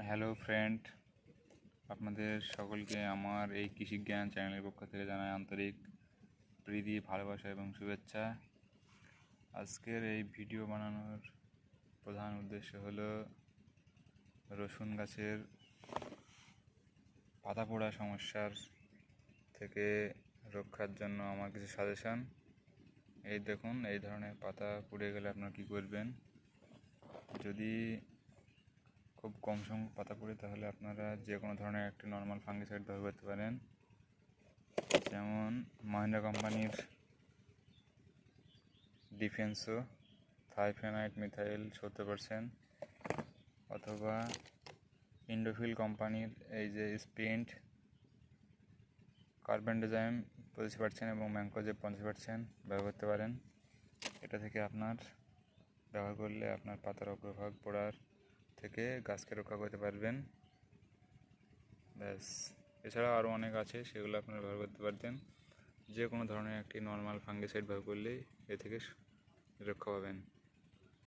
Hello friend আপনাদের সকলকে আমার এই কৃষি জ্ঞান চ্যানেলের পক্ষ থেকে জানাই আন্তরিক প্রীতি, ভালোবাসা এবং শুভেচ্ছা। আজকের এই ভিডিও বানানোর প্রধান উদ্দেশ্য হলো রসুন গাছের পাতা পোড়া সমস্যার থেকে রক্ষার জন্য আমার কিছু সাজেশন। এই দেখুন, এই ধরনের পাতা পুড়ে গেলে আপনারা কী করবেন? যদি কম সংখ্যক পাতা পড়ে তাহলে আপনারা যে কোনো ধরনের একটি নর্মাল ফাঙ্গিসাইড ব্যবহার করতে পারেন। যেমন মহিন্দ্রা কোম্পানির ডিফেন্সো থাইফেনাইট মিথাইল সত্তর পারসেন্ট অথবা ইন্ডোফিল কোম্পানির এই যে স্পিন্ট কার্বেন্ডোজাইম পঁচিশ পার্সেন্ট এবং ম্যাঙ্কোজে পঞ্চাশ পার্সেন্ট ব্যবহার করতে পারেন। এটা থেকে আপনার ব্যবহার করলে আপনার পাতার অগ্রভাগ পড়ার থেকে গাছকে রক্ষা করতে পারবেন। ব্যাস এছাড়া আরও অনেক আছে, সেগুলো আপনারা ব্যবহার করতে পারতেন। যে কোনো ধরনের একটি নর্মাল ফাঙ্গিসাইড ব্যবহার করলেই এ থেকে রক্ষা পাবেন।